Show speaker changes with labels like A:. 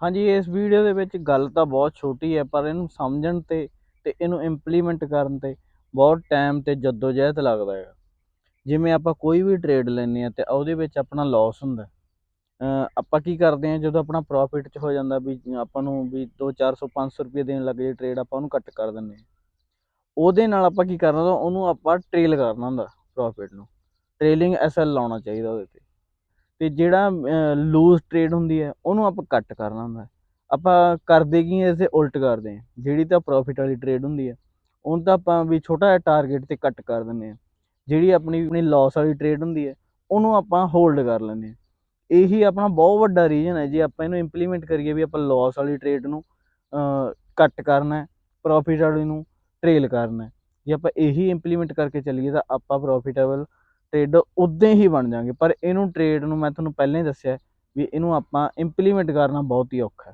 A: ਹਾਂਜੀ, ਇਸ ਵੀਡੀਓ ਦੇ ਵਿੱਚ ਗੱਲ ਤਾਂ ਬਹੁਤ ਛੋਟੀ ਹੈ, ਪਰ ਇਹਨੂੰ ਸਮਝਣ ਤੇ ਤੇ ਇਹਨੂੰ ਇੰਪਲੀਮੈਂਟ ਕਰਨ ਤੇ ਬਹੁਤ ਟਾਈਮ ਤੇ ਜਦੋਜਹਿਦ ਲੱਗਦਾ ਹੈ ਜਿਵੇਂ ਆਪਾਂ ਕੋਈ ਵੀ ਟ੍ਰੇਡ ਲੈਂਦੇ ਆ ਤੇ ਉਹਦੇ ਵਿੱਚ ਆਪਣਾ ਲਾਸ ਹੁੰਦਾ ਆਪਾਂ ਕੀ ਕਰਦੇ ਆ ਜਦੋਂ ਆਪਣਾ ਪ੍ਰੋਫਿਟ ਚ ਹੋ ਜਾਂਦਾ ਵੀ ਆਪਾਂ ਨੂੰ ਵੀ 2 400 500 ਰੁਪਏ ਦੇਣ ਲੱਗ ਜੇ ਟ੍ਰੇਡ ਆਪਾਂ ਉਹਨੂੰ ਕੱਟ ਕਰ ਦਿੰਦੇ ਆ ਉਹਦੇ ਨਾਲ ਆਪਾਂ ਕੀ ਕਰਨਾ ਹੁੰਦਾ, ਉਹਨੂੰ ਆਪਾਂ ਟ੍ਰੇਲ ਕਰਨਾ ਹੁੰਦਾ ਪ੍ਰੋਫਿਟ ਨੂੰ। ਟ੍ਰੇਲਿੰਗ ਐਸਐਲ ਲਾਉਣਾ ਚਾਹੀਦਾ ਉਹਦੇ ਤੇ। ਤੇ ਜਿਹੜਾ ਲੂਜ਼ ਟ੍ਰੇਡ ਹੁੰਦੀ ਹੈ, ਉਹਨੂੰ ਆਪਾਂ ਕੱਟ ਕਰਨਾ ਹੁੰਦਾ ਆਪਾਂ ਕਰਦੇ ਕੀ ਇਸ ਦੇ ਉਲਟ ਕਰਦੇ ਹਾਂ। ਜਿਹੜੀ ਤਾਂ ਪ੍ਰੋਫਿਟ ਵਾਲੀ ਟ੍ਰੇਡ ਹੁੰਦੀ ਹੈ, ਉਹਨੂੰ ਤਾਂ ਆਪਾਂ ਵੀ ਛੋਟਾ ਜਿਹਾ ਟਾਰਗੇਟ ਤੇ ਕੱਟ ਕਰ ਦਿੰਦੇ ਹਾਂ। ਜਿਹੜੀ ਆਪਣੀ ਆਪਣੀ ਲਾਸ ਵਾਲੀ ਟ੍ਰੇਡ ਹੁੰਦੀ ਹੈ, ਉਹਨੂੰ ਆਪਾਂ ਹੋਲਡ ਕਰ ਲੈਂਦੇ ਹਾਂ। ਇਹੀ ਆਪਣਾ ਬਹੁਤ ਵੱਡਾ ਰੀਜਨ ਹੈ, ਜੇ ਆਪਾਂ ਇਹਨੂੰ ਇੰਪਲੀਮੈਂਟ ਕਰੀਏ ਵੀ ਆਪਾਂ ਲਾਸ ਵਾਲੀ ਟ੍ਰੇਡ ਨੂੰ ਕੱਟ ਕਰਨਾ ਹੈ ਪ੍ਰੋਫਿਟ ਵਾਲੀ ਨੂੰ ਟ੍ਰੇਲ ਕਰਨਾ ਹੈ। ਜੇ ਆਪਾਂ ਇਹੀ ਇੰਪਲੀਮੈਂਟ ਕਰਕੇ ਚੱਲੀਏ, ਤਾਂ ਆਪਾਂ ਪ੍ਰੋਫਿਟੇਬਲ ਟ੍ਰੇਡ ਉਦਾਂ ਹੀ ਬਣ ਜਾਾਂਗੇ ਪਰ ਇਹਨੂੰ ਟ੍ਰੇਡ ਨੂੰ ਮੈਂ ਤੁਹਾਨੂੰ ਪਹਿਲਾਂ ਹੀ ਦੱਸਿਆ ਵੀ ਇਹਨੂੰ ਆਪਾਂ ਇੰਪਲੀਮੈਂਟ ਕਰਨਾ ਬਹੁਤ ਹੀ ਔਖਾ